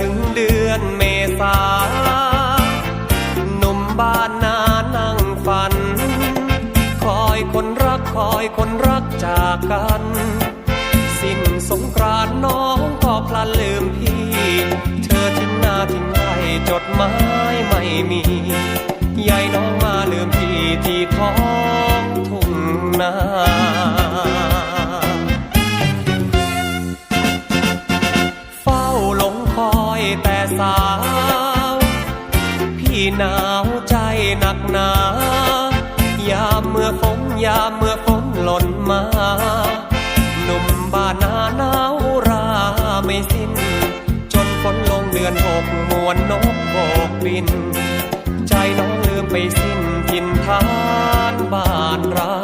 ถึงเดือนเมษาหนุ่มบ้านนานั่งฝัน คอยคนรักคอยคนรักจากกัน สิ้นสงกรานน้องก็พลันลืมพี่ เธอทิ้งหน้าทิ้งไว้จดหมาย แต่สาว พี่หนาวใจหนักหนา ยามเมื่อฝนยามเมื่อฝนหล่นมาหนุ่มบ้านนาหนาวราไม่สิ้น จนฝนลงเดือนหกมวนนกโบกบิน ใจน้องลืมไปสิ้นทินทานบ้านเรา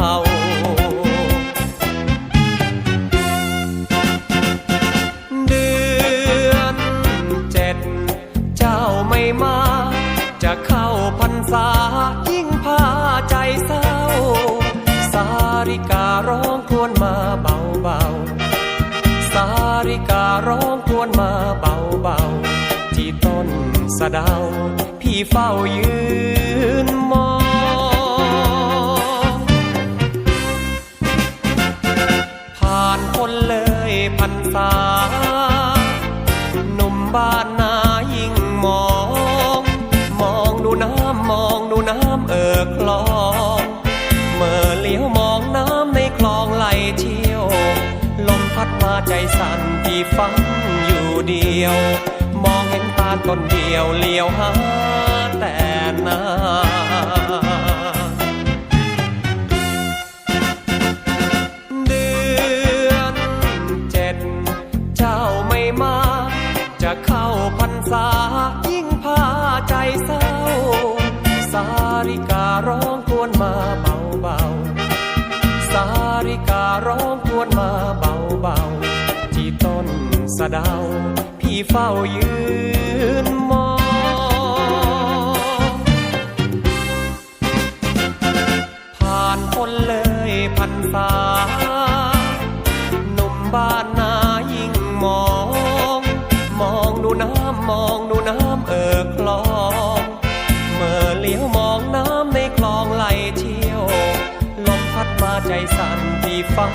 ายิ่งพาใจเศร้า สาริการ้องครวญมาเบาเบาสาริการ้องครวญมาเบาเบาที่ต้นสะเดาพี่เฝ้ายืนมองผ่านคนเลยพันษาหนุ่มบ้านนายิ่งมอง ดูน้ำเอ่อคลองเมื่อเลี้ยวมองน้ำในคลองไหลเชี่ยว ลมพัดมาใจสั่นที่ฟังอยู่เดียว มองเห็นตาต้นเดียวเลี้ยวหาแต่นาเดือนเจ็ดเจ้าไม่มาจะเข้าพรรษา สะเดาพี่เฝ้ายืนมอง ผ่านคนเลยพันษาหนุ่มบ้านนายิ่งมอง มองดูน้ำมองดูน้ำเอ่อคลองเมื่อเลี้ยวมองน้ำในคลองไหลเชี่ยว ลมพัดมาใจสั่นที่ฟัง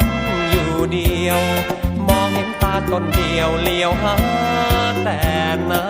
อยู่เดียว เห็นตาตนเดียวเลี้ยวหาแต่นา